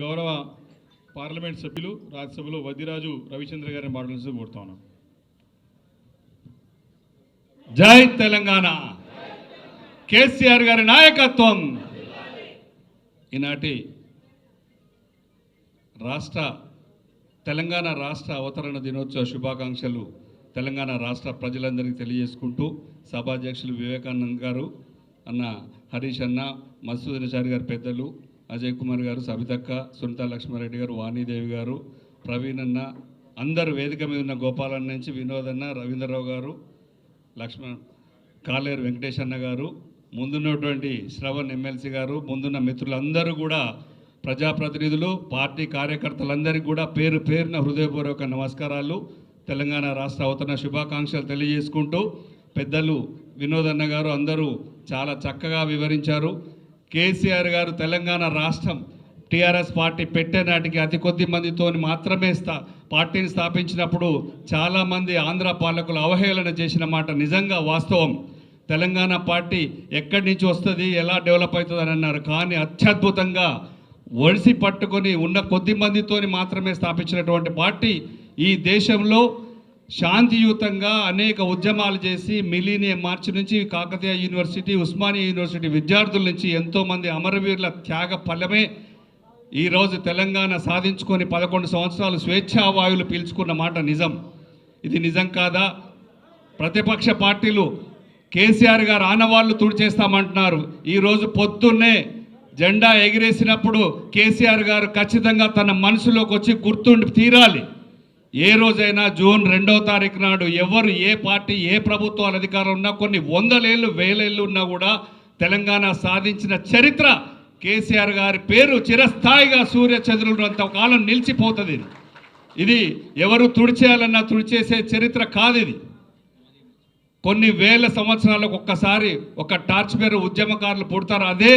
గౌరవ పార్లమెంట్ సభ్యులు రాజ్యసభలో వద్దిరాజు రవిచంద్ర గారిని మాట్లాడాల్సి కోరుతా ఉన్నాం. జై తెలంగాణ! కేసీఆర్ గారి నాయకత్వం! ఈనాటి రాష్ట్ర తెలంగాణ రాష్ట్ర అవతరణ దినోత్సవ శుభాకాంక్షలు తెలంగాణ రాష్ట్ర ప్రజలందరికీ తెలియజేసుకుంటూ సభాధ్యక్షులు వివేకానంద్ గారు అన్న హరీష్ అన్న మసూద్ నిషారి గారు పెద్దలు అజయ్ కుమార్ గారు సబితక్క సునీత లక్ష్మారెడ్డి గారు వాణీదేవి గారు ప్రవీణ్ అన్న అందరు వేదిక మీద ఉన్న గోపాలన్న నుంచి వినోద్ అన్న రవీంద్రరావు గారు లక్ష్మణ్ కాలేరు వెంకటేష్ అన్న గారు ముందున్నటువంటి శ్రవణ్ ఎమ్మెల్సీ గారు ముందున్న మిత్రులందరూ కూడా ప్రజాప్రతినిధులు పార్టీ కార్యకర్తలందరికీ కూడా పేరు పేరున హృదయపూర్వక నమస్కారాలు. తెలంగాణ రాష్ట్ర అవతరణ శుభాకాంక్షలు తెలియజేసుకుంటూ పెద్దలు వినోదన్న గారు అందరూ చాలా చక్కగా వివరించారు. కేసీఆర్ గారు తెలంగాణ రాష్ట్రం టీఆర్ఎస్ పార్టీ పెట్టే నాటికి అతి కొద్ది మందితో మాత్రమే స్థా పార్టీని స్థాపించినప్పుడు చాలామంది ఆంధ్ర పాలకులు అవహేళన చేసిన మాట నిజంగా వాస్తవం. తెలంగాణ పార్టీ ఎక్కడి నుంచి వస్తుంది ఎలా డెవలప్ అవుతుంది అని అన్నారు. కానీ అత్యద్భుతంగా ఒడిసి పట్టుకొని ఉన్న కొద్ది మందితో మాత్రమే స్థాపించినటువంటి పార్టీ ఈ దేశంలో శాంతియుతంగా అనేక ఉద్యమాలు చేసి మిలీనియం మార్చి నుంచి కాకతీయ యూనివర్సిటీ ఉస్మానియా యూనివర్సిటీ విద్యార్థుల నుంచి ఎంతోమంది అమరవీరుల త్యాగ ఫలమే ఈరోజు తెలంగాణ సాధించుకొని పదకొండు సంవత్సరాలు స్వేచ్ఛావాయువులు పీల్చుకున్న మాట నిజం. ఇది నిజం కాదా? ప్రతిపక్ష పార్టీలు కేసీఆర్ గారు ఆనవాళ్ళు తుడిచేస్తామంటున్నారు ఈరోజు పొద్దున్నే జెండా ఎగిరేసినప్పుడు కేసీఆర్ గారు ఖచ్చితంగా తన మనసులోకి వచ్చి గుర్తుండి తీరాలి. ఏ రోజైనా జూన్ రెండవ తారీఖు నాడు ఎవరు ఏ పార్టీ ఏ ప్రభుత్వాలు అధికారం ఉన్నా కొన్ని వందలేళ్ళు వేలేళ్ళు ఉన్నా కూడా తెలంగాణ సాధించిన చరిత్ర కేసీఆర్ గారి పేరు చిరస్థాయిగా సూర్య చంద్రులంత కాలం నిలిచిపోతుంది ఇది. ఇది ఎవరు తుడిచేయాలన్నా తుడిచేసే చరిత్ర కాదు ఇది కొన్ని వేల సంవత్సరాలకు ఒక్కసారి ఒక టార్చ్ పేరు ఉద్యమకారులు పుడతారు అదే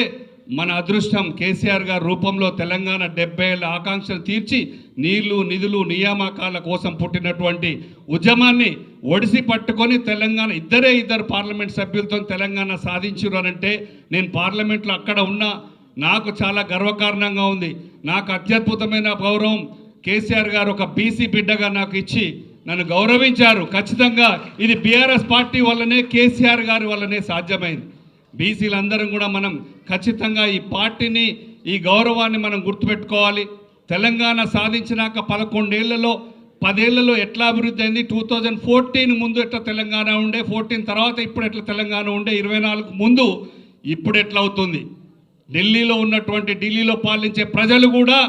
మన అదృష్టం కేసీఆర్ గారి రూపంలో తెలంగాణ డెబ్బై ఏళ్ళ ఆకాంక్షలు తీర్చి నీళ్ళు నిధులు నియామకాల కోసం పుట్టినటువంటి ఉద్యమాన్ని ఒడిసి పట్టుకొని తెలంగాణ ఇద్దరే ఇద్దరు పార్లమెంట్ సభ్యులతో తెలంగాణ సాధించరు అనంటే నేను పార్లమెంట్లో అక్కడ ఉన్నా నాకు చాలా గర్వకారణంగా ఉంది. నాకు అత్యద్భుతమైన గౌరవం కేసీఆర్ గారు ఒక బీసీ బిడ్డగా నాకు ఇచ్చి నన్ను గౌరవించారు. ఖచ్చితంగా ఇది బీఆర్ఎస్ పార్టీ వల్లనే కేసీఆర్ గారి వల్లనే సాధ్యమైంది. బీసీలందరం కూడా మనం ఖచ్చితంగా ఈ పార్టీని ఈ గౌరవాన్ని మనం గుర్తుపెట్టుకోవాలి. తెలంగాణ సాధించినాక పదకొండేళ్ళలో పదేళ్ళలో ఎట్లా అభివృద్ధి అయింది? టూ థౌజండ్ ఫోర్టీన్ ముందు ఎట్లా తెలంగాణ ఉండే ఫోర్టీన్ తర్వాత ఇప్పుడు ఎట్లా తెలంగాణ ఉండే ఇరవై నాలుగు ముందు ఇప్పుడు ఎట్లా అవుతుంది? ఢిల్లీలో ఉన్నటువంటి ఢిల్లీలో పాలించే ప్రజలు కూడా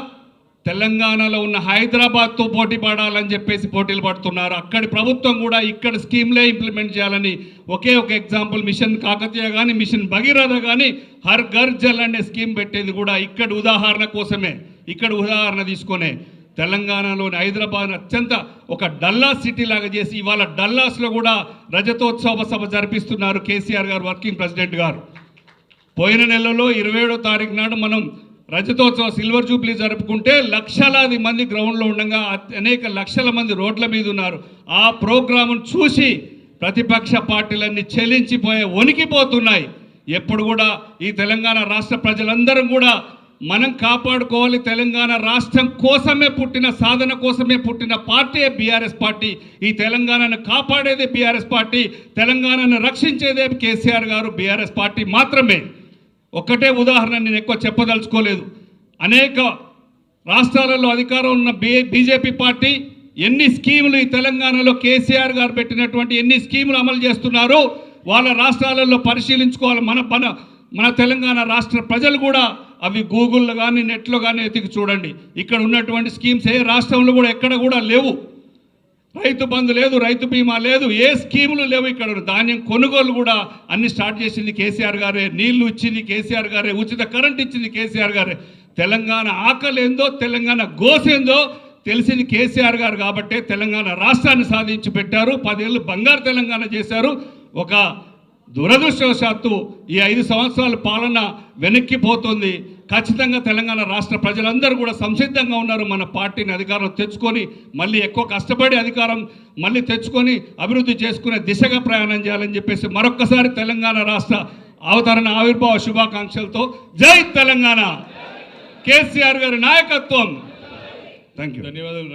తెలంగాణలో ఉన్న హైదరాబాద్తో పోటీ పడాలని చెప్పేసి పోటీలు పడుతున్నారు. అక్కడి ప్రభుత్వం కూడా ఇక్కడ స్కీమ్లే ఇంప్లిమెంట్ చేయాలని ఒకే ఒక ఎగ్జాంపుల్ మిషన్ కాకతీయ కానీ మిషన్ భగీరథ కానీ హర్ ఘర్ జల్ అనే స్కీమ్ పెట్టేది కూడా ఇక్కడ ఉదాహరణ కోసమే. ఇక్కడ ఉదాహరణ తీసుకునే తెలంగాణలోని హైదరాబాద్ అత్యంత ఒక డల్లాస్ సిటీ లాగా చేసి ఇవాళ డల్లాస్లో కూడా రజతోత్సవ సభ జరిపిస్తున్నారు కేసీఆర్ గారు వర్కింగ్ ప్రెసిడెంట్ గారు. పోయిన నెలలో ఇరవై ఏడో తారీఖు నాడు మనం రజతోత్సవం సిల్వర్ జూబ్లీ జరుపుకుంటే లక్షలాది మంది గ్రౌండ్లో ఉండగా అనేక లక్షల మంది రోడ్ల మీద ఉన్నారు. ఆ ప్రోగ్రామును చూసి ప్రతిపక్ష పార్టీలన్నీ చెలించిపోయే వణికిపోతున్నాయి. ఎప్పుడు కూడా ఈ తెలంగాణ రాష్ట్ర ప్రజలందరం కూడా మనం కాపాడుకోవాలి. తెలంగాణ రాష్ట్రం కోసమే పుట్టిన సాధన కోసమే పుట్టిన పార్టీ బీఆర్ఎస్ పార్టీ. ఈ తెలంగాణను కాపాడేదే బీఆర్ఎస్ పార్టీ. తెలంగాణను రక్షించేదే కేసీఆర్ గారు బీఆర్ఎస్ పార్టీ మాత్రమే. ఒక్కటే ఉదాహరణ నేను ఎక్కువ చెప్పదలుచుకోలేదు. అనేక రాష్ట్రాలలో అధికారం ఉన్న బీ బీజేపీ పార్టీ ఎన్ని స్కీములు ఈ తెలంగాణలో కేసీఆర్ గారు పెట్టినటువంటి ఎన్ని స్కీములు అమలు చేస్తున్నారు వాళ్ళ రాష్ట్రాలలో పరిశీలించుకోవాలి. మన మన మన తెలంగాణ రాష్ట్ర ప్రజలు కూడా అవి గూగుల్లో కానీ నెట్లో కానీ ఎతికి చూడండి. ఇక్కడ ఉన్నటువంటి స్కీమ్స్ ఏ రాష్ట్రంలో కూడా ఎక్కడ కూడా లేవు. రైతు బంధు లేదు రైతు బీమా లేదు ఏ స్కీములు లేవు ఇక్కడ. ధాన్యం కొనుగోలు కూడా అన్ని స్టార్ట్ చేసింది కేసీఆర్ గారే నీళ్ళు ఇచ్చింది కేసీఆర్ గారే ఉచిత కరెంట్ ఇచ్చింది కేసీఆర్ గారే. తెలంగాణ ఆకలి ఏందో తెలంగాణ గోసేందో తెలిసింది కేసీఆర్ గారు కాబట్టే తెలంగాణ రాష్ట్రాన్ని సాధించి పెట్టారు. పదేళ్ళు బంగారు తెలంగాణ చేశారు. ఒక దురదృష్టవశాత్తు ఈ ఐదు సంవత్సరాల పాలన వెనక్కిపోతుంది. ఖచ్చితంగా తెలంగాణ రాష్ట్ర ప్రజలందరూ కూడా సంసిద్ధంగా ఉన్నారు. మన పార్టీని అధికారం తెచ్చుకొని మళ్ళీ ఎక్కువ కష్టపడి అధికారం మళ్ళీ తెచ్చుకొని అభివృద్ధి చేసుకునే దిశగా ప్రయాణం చేయాలని చెప్పేసి మరొక్కసారి తెలంగాణ రాష్ట్ర అవతరణ ఆవిర్భావ శుభాకాంక్షలతో జై తెలంగాణ. కేసీఆర్ గారి నాయకత్వం. థ్యాంక్ యూ ధన్యవాదాలు